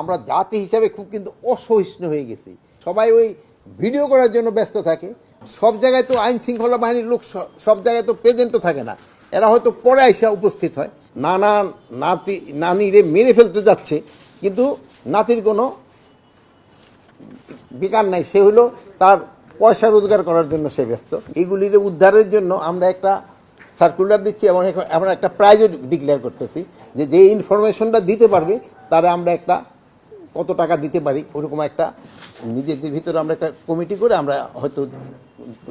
আমরা জাতি হিসাবে খুব কিন্তু অসহিষ্ণু হয়ে গেছি। সবাই ওই ভিডিও করার জন্য ব্যস্ত থাকে। সব জায়গায় তো আইন শৃঙ্খলা বাহিনীর লোক সব জায়গায় তো প্রেজেন্টও থাকে না। এরা হয়তো পরে আইসা উপস্থিত হয়। নানা নাতি, নানিরে মেরে ফেলতে যাচ্ছে। কিন্তু নাতির কোনো বিকার নাই। সে হলো তার পয়সা রোজগার করার জন্য সে ব্যস্ত। এগুলির উদ্ধারের জন্য আমরা একটা সার্কুলার দিচ্ছি এবং আমরা একটা প্রাইজও ডিক্লেয়ার করতেছি যে যে ইনফরমেশনটা দিতে পারবে, তারা আমরা একটা কত টাকা দিতে পারি, ওরকম একটা নিজেদের ভিতরে আমরা একটা কমিটি করে আমরা হয়তো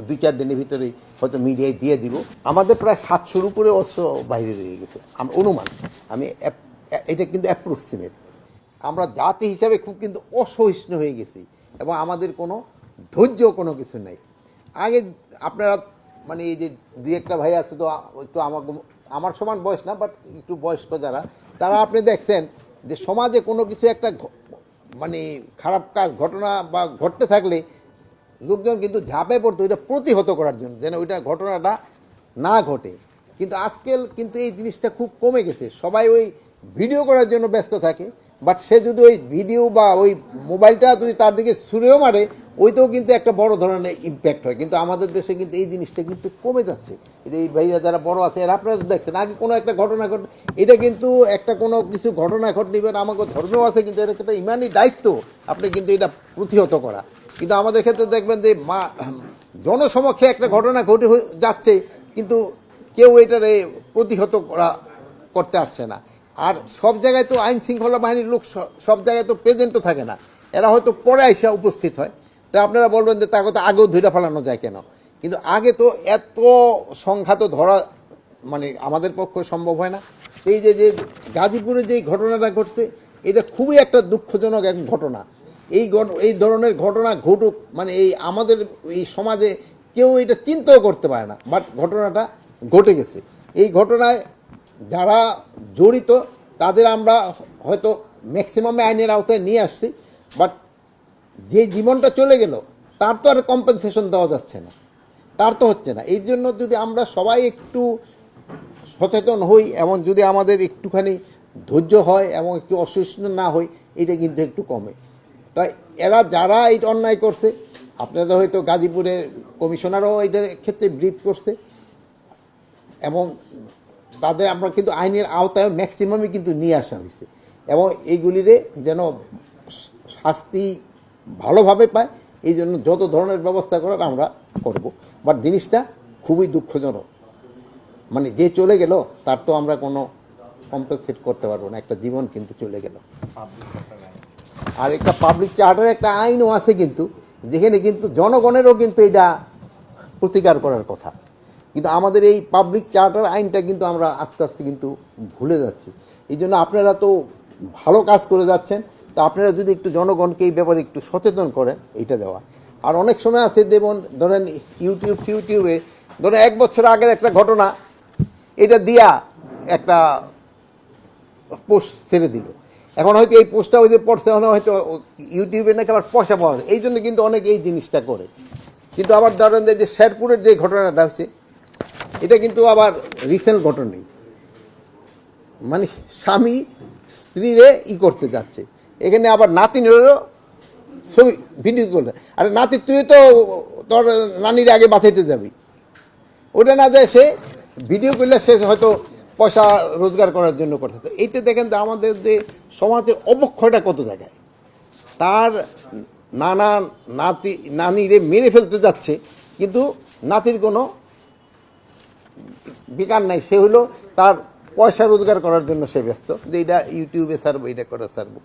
দুই চার দিনের ভিতরেই হয়তো মিডিয়ায় দিয়ে দিব। আমাদের প্রায় সাতশোর উপরে অস্ত্র বাইরে রয়ে গেছে। আমার অনুমান, আমি এটা কিন্তু অ্যাপ্রক্সিমেট আমরা জাতি হিসাবে খুব কিন্তু অসহিষ্ণু হয়ে গেছি এবং আমাদের কোনো ধৈর্য কোনো কিছু নেই। আগে আপনারা মানে এই যে দুই একটা ভাই আছে তো একটু আমার আমার সমান বয়স না বাট একটু বয়স্ক যারা, তারা আপনি দেখছেন যে সমাজে কোনো কিছু একটা মানে খারাপ কাজ, ঘটনা বা ঘটতে থাকলে লোকজন কিন্তু ঝাঁপে পড়তো, ওইটা প্রতিহত করার জন্য, যেন ওইটা ঘটনাটা না ঘটে। কিন্তু আজকাল কিন্তু এই জিনিসটা খুব কমে গেছে। সবাই ওই ভিডিও করার জন্য ব্যস্ত থাকে, বাট সে যদি ওই ভিডিও বা ওই মোবাইলটা যদি তার দিকে ছুঁড়েও মারে ওইতেও কিন্তু একটা বড় ধরনের ইম্প্যাক্ট হয়। কিন্তু আমাদের দেশে কিন্তু এই জিনিসটা কিন্তু কমে যাচ্ছে। এই ভাইরা যারা বড় আছে, এরা আপনারা দেখছেন, আগে কোনো একটা ঘটনা ঘট এটা কিন্তু একটা কোনো কিছু ঘটনা ঘটলে এবার আমাকে ধর্মেও আছে, কিন্তু এটা একটা ইমানই দায়িত্ব আপনি কিন্তু এটা প্রতিহত করা। কিন্তু আমাদের ক্ষেত্রে দেখবেন যে মা জনসমক্ষে একটা ঘটনা ঘটে যাচ্ছে, কিন্তু কেউ এটার প্রতিহত করা, করতে আসছে না। আর সব জায়গায় তো আইন শৃঙ্খলা বাহিনীর লোক সব জায়গায় তো প্রেজেন্টও থাকে না। এরা হয়তো পরে এসে উপস্থিত হয়। তো আপনারা বলবেন যে তাকে তো আগেও ধরে ফেলানো যায় কেন? কিন্তু আগে তো এত সংখ্যা তো ধরা মানে আমাদের পক্ষে সম্ভব হয় না। এই যে যে গাজীপুরে যে ঘটনাটা ঘটছে, এটা খুবই একটা দুঃখজনক এক ঘটনা। এই এই ধরনের ঘটনা ঘটুক মানে এই আমাদের, এই সমাজে কেউ এটা চিন্তাও করতে পারে না। বাট ঘটনাটা ঘটে গেছে। এই ঘটনায় যারা জড়িত, তাদের আমরা হয়তো ম্যাক্সিমামে আইনের আওতায় নিয়ে আসছি। বাট যে জীবনটা চলে গেল, তার তো আর কম্পেনসেশন দেওয়া যাচ্ছে না। তার তো হচ্ছে না। এই জন্য যদি আমরা সবাই একটু সচেতন হই এবং যদি আমাদের একটুখানি ধৈর্য হয়, এবং একটু অসহিষ্ণু না হই, এটা কিন্তু একটু কমে। তাই এরা যারা এটা অন্যায় করছে, আপনারা হয়তো গাজীপুরের কমিশনারও এটার ক্ষেত্রে ব্রিফ করছে, এবং তাদের আমরা কিন্তু আইনের আওতায় ম্যাক্সিমামই কিন্তু নিয়ে আসা হয়েছে। এবং এইগুলিরে যেন শাস্তি ভালোভাবে পায়, এই জন্য যত ধরনের ব্যবস্থা করার আমরা করব। বাট জিনিসটা খুবই দুঃখজনক। মানে যে চলে গেল, তার তো আমরা কোনো কম্পেনসেট করতে পারব না, একটা জীবন কিন্তু চলে গেল। আর একটা পাবলিক চার্টার একটা আইনও আছে কিন্তু, যেখানে কিন্তু জনগণেরও কিন্তু এটা প্রতিকার করার কথা। কিন্তু আমাদের এই পাবলিক চার্টার আইনটা কিন্তু আমরা আস্তে আস্তে কিন্তু ভুলে যাচ্ছি। এই জন্য আপনারা তো ভালো কাজ করে যাচ্ছেন তা আপনারা যদি একটু জনগণকে এই ব্যাপারে একটু সচেতন করেন, এইটা দেওয়া। আর অনেক সময় আছে যেমন ধরেন ইউটিউব ফিউটিউবে ধরেন এক বছর আগের একটা ঘটনা, এটা দিয়া একটা পোস্ট ছেড়ে দিল। এখন হয়তো এই পোস্টটা ওই যে পড়ছে হয়তো ইউটিউবে নাকি আবার পয়সা পাওয়া যায়। এই জন্য কিন্তু অনেকে এই জিনিসটা করে। কিন্তু আবার ধরেন যে শেরপুরের যে ঘটনাটা হচ্ছে, এটা কিন্তু আবার রিসেন্ট ঘটনাই। মানে স্বামী স্ত্রীরে ই করতে যাচ্ছে। এখানে আবার নাতি নাতিনেরও ছবি, ভিডিও করতে আরে নাতি, তুই তো তোর নানির আগে বাঁচাইতে যাবি। ওটা না যায় সে ভিডিও করলে সে হয়তো পয়সা রোজগার করার জন্য করছে। তো দেখেন যে আমাদের যে সমাজের অবক্ষয়টা কত জায়গায়। তার নানা নাতি, নানিরে মেরে ফেলতে যাচ্ছে, কিন্তু নাতির কোনো বিকার নাই। সে হলো তার পয়সা রোজগার করার জন্য সে ব্যস্ত। যে এটা ইউটিউবে ছাড়বো এটা করে ছাড়বো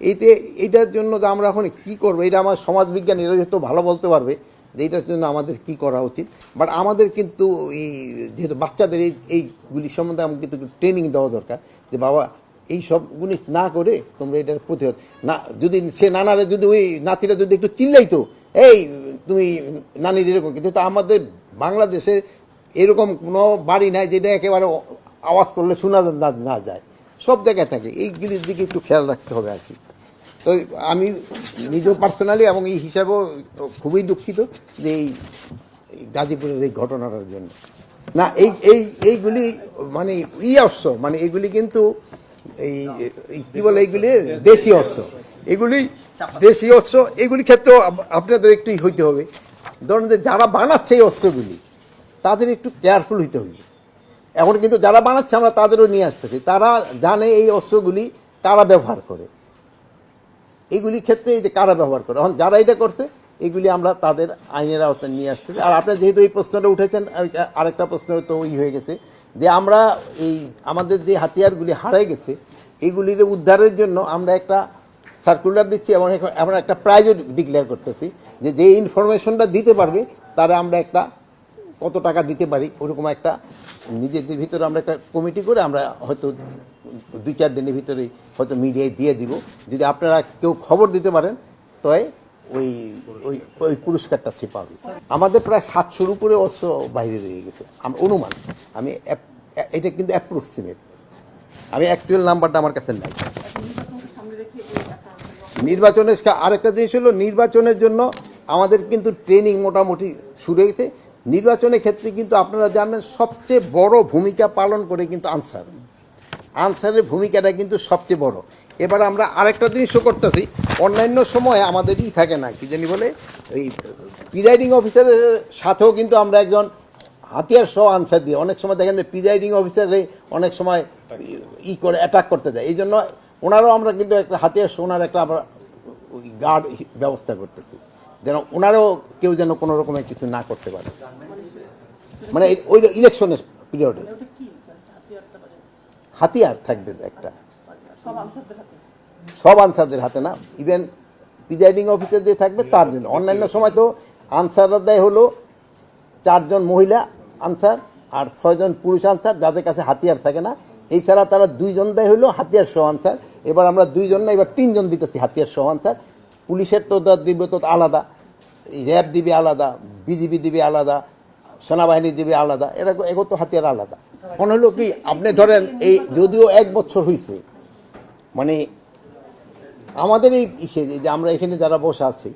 এইতে এইটার জন্য আমরা এখন কি করব, এটা আমার সমাজবিজ্ঞান এরা যেহেতু ভালো বলতে পারবে যে এইটার জন্য আমাদের কি করা উচিত। বাট আমাদের কিন্তু এই যেহেতু বাচ্চাদের এই, এইগুলি সম্বন্ধে আমাকে কিন্তু ট্রেনিং দেওয়া দরকার যে বাবা, এই সব জিনিস না করে তোমরা এটার প্রতিহত। না, যদি সে নানারে যদি ওই নাতিরা যদি একটু চিল্লাইতো, এই, তুমি নানির এরকম কিন্তু তো আমাদের বাংলাদেশে এরকম কোনো বাড়ি নাই যেটা একেবারে আওয়াজ করলে শোনা না না যায়। সব জায়গায় থাকে। এইগুলির দিকে একটু খেয়াল রাখতে হবে আর কি। তো আমি নিজেও পার্সোনালি এবং এই হিসাবেও খুবই দুঃখিত যে এই গাজীপুরের এই ঘটনাটার জন্য। না, এই এই, এইগুলি মানে ই অস্ত্র মানে এইগুলি কিন্তু এই কি বলে এইগুলি? দেশি অস্ত্র। এগুলি দেশীয় অস্ত্র এগুলি ক্ষেত্রেও আপনাদের একটু হইতে হবে। ধরুন যে যারা বানাচ্ছে এই অস্ত্রগুলি, তাদের একটু কেয়ারফুল হইতে হবে। এখন কিন্তু যারা বানাচ্ছে আমরা তাদেরও নিয়ে আসতেছি। তারা জানে এই অস্ত্রগুলি কারা ব্যবহার করে। এইগুলি ক্ষেত্রে এই যে কারা ব্যবহার করে? এখন যারা এটা করছে, এগুলি আমরা তাদের আইনের আওতায় নিয়ে আসতেছি আর আপনার যেহেতু এই প্রশ্নটা উঠেছেন আরেকটা প্রশ্ন তো ওই হয়ে গেছে, যে আমরা এই আমাদের যে হাতিয়ারগুলি হারাই গেছে, এগুলির উদ্ধারের জন্য আমরা একটা সার্কুলার দিচ্ছি এবং এখন- আমরা একটা প্রাইজও ডিক্লেয়ার করতেছি, যে যে ইনফরমেশনটা দিতে পারবে, তারা আমরা একটা কত টাকা দিতে পারি, ওরকম একটা নিজেদের ভিতরে আমরা একটা কমিটি করে আমরা হয়তো দুই চার দিনের ভিতরে হয়তো মিডিয়ায় দিয়ে দিব। যদি আপনারা কেউ খবর দিতে পারেন, তবে ওই ওই ওই পুরস্কারটা সে পাবে। আমাদের প্রায় সাতশোর উপরে অস্ত্র বাইরে রয়ে গেছে। অনুমান, আমি এটা কিন্তু অ্যাপ্রক্সিমেট আমি অ্যাকচুয়াল নাম্বারটা আমার কাছে নাই। নির্বাচনের আরেকটা জিনিস হলো, নির্বাচনের জন্য আমাদের কিন্তু ট্রেনিং মোটামুটি শুরু হয়েছে। নির্বাচনের ক্ষেত্রে কিন্তু আপনারা জানেন সবচেয়ে বড় ভূমিকা পালন করে কিন্তু আনসার। আনসারের ভূমিকাটা কিন্তু সবচেয়ে বড়। এবার আমরা আরেকটা জিনিসও করতেছি। অন্যান্য সময় আমাদেরই থাকে না, কি জানি বলে? এই প্রিজাইডিং অফিসারের সাথেও কিন্তু আমরা একজন হাতিয়ার সহ আনসার দিই। অনেক সময় দেখেন যে প্রিজাইডিং অফিসারে অনেক সময় ই করে অ্যাটাক করতে যায় এই জন্য ওনারও আমরা কিন্তু একটা হাতিয়ার সহ ওনার একটা আমরা গার্ড ব্যবস্থা করতেছি। যেন ওনারও কেউ যেন কোনো রকমের কিছু না করতে পারে। মানে ওই ইলেকশনের পিরিয়ডে হাতিয়ার থাকবে একটা। সব আনসারদের হাতে। না। ইভেন প্রিজাইডিং অফিসার যে থাকবে তার জন্য। অন্যান্য সময় তো আনসাররা দেয় হলো চারজন মহিলা আনসার আর ছয়জন পুরুষ আনসার যাদের কাছে হাতিয়ার থাকে না। এছাড়া তারা দুইজন দেয় হলো হাতিয়ার সহ আনসার। এবার আমরা দুইজন না এবার তিনজন দিতেছি হাতিয়ার সহ আনসার। পুলিশের তো দিবে তো আলাদা। র্যাব দিবে আলাদা বিজিবি দিবে আলাদা সেনাবাহিনী দিবে আলাদা। এরা এগো তো হাতিয়ার আলাদা। মনে হলো কি, আপনি ধরেন এই যদিও এক বছর হয়েছে মানে আমাদের এই ইসে যে আমরা এখানে যারা বসে আছি,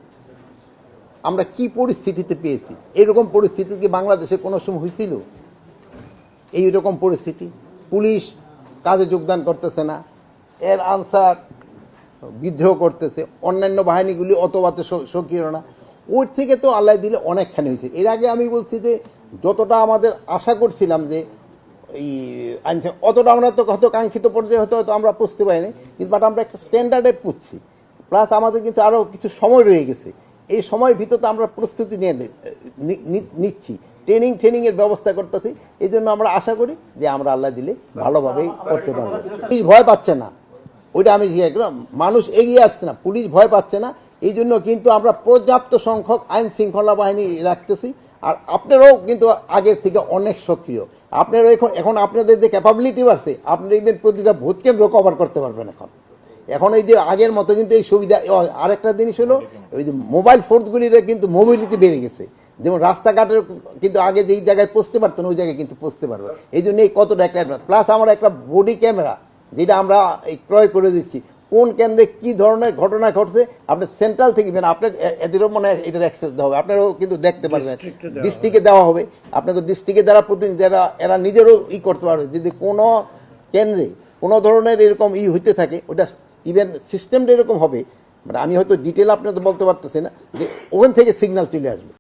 আমরা কি পরিস্থিতিতে পেয়েছি? এরকম পরিস্থিতি কি বাংলাদেশে কোনো সময় হয়েছিল এই রকম পরিস্থিতি। পুলিশ কাজে যোগদান করতেছে না, এর আনসার বিদ্রোহ করতেছে, অন্যান্য বাহিনীগুলি অত বাতে স- সক্রিয় না। ওর থেকে তো আল্লাহ দিলে অনেকখানি হয়েছে এর আগে আমি বলছি যে, যতটা আমাদের আশা করছিলাম যে এই আইন অতটা আমরা তো হয়তো কাঙ্ক্ষিত পর্যায়ে হয়তো হয়তো আমরা পুষতে পারিনি, কিন্তু বাট আমরা একটা স্ট্যান্ডার্ডে পুষছি প্লাস আমাদের কিন্তু আরও কিছু সময় রয়ে গেছে। এই সময়ের ভিতরে আমরা প্রস্তুতি নিয়ে নিচ্ছি। ট্রেনিং ট্রেনিংয়ের ব্যবস্থা করতেছি। এই জন্য আমরা আশা করি যে আমরা আল্লাহ দিলে ভালোভাবেই করতে পারব। পুলিশ ভয় পাচ্ছে না। ওইটা আমি জিজ্ঞাসা করলাম, মানুষ এগিয়ে আসছে না, পুলিশ ভয় পাচ্ছে না। এই জন্য কিন্তু আমরা পর্যাপ্ত সংখ্যক আইন শৃঙ্খলা বাহিনী রাখতেছি। আর আপনারাও কিন্তু আগের থেকে অনেক সক্রিয়। আপনারা এখন এখন আপনাদের যে ক্যাপাবিলিটি বাড়ছে আপনি দেখবেন প্রতিটা ভোট কেন্দ্র কভার করতে পারবেন এখন। এখন এই যে আগের মতো কিন্তু এই সুবিধা আরেকটা জিনিস হলো, ওই যে মোবাইল ফোর্সগুলির কিন্তু মোবিলিটি বেড়ে গেছে। যেমন রাস্তাঘাটের কিন্তু আগে যেই জায়গায় পৌঁছতে পারতো না, ওই জায়গায় কিন্তু পৌঁছতে পারবে। এই জন্য এই কতটা একটা প্লাস আমার একটা বডি ক্যামেরা যেটা আমরা এই ক্রয় করে দিচ্ছি কোন কেন্দ্রে কি ধরনের ঘটনা ঘটছে আপনি সেন্ট্রাল থেকে মানে আপনার এদেরও মনে হয় এটার অ্যাক্সেস দেওয়া হবে। আপনারাও কিন্তু দেখতে পারবেন। ডিস্ট্রিক্টে দেওয়া হবে। আপনাকে ডিস্ট্রিক্টে যারা প্রতিনিধি যারা এরা নিজেরও ই করতে পারবে। যদি কোনো কেন্দ্রে কোনো ধরনের এরকম ই হইতে থাকে ওটা ইভেন সিস্টেমটা এরকম হবে। মানে আমি হয়তো ডিটেল আপনাদের বলতে পারতেছি না যে ওখান থেকে সিগন্যাল চলে আসবে।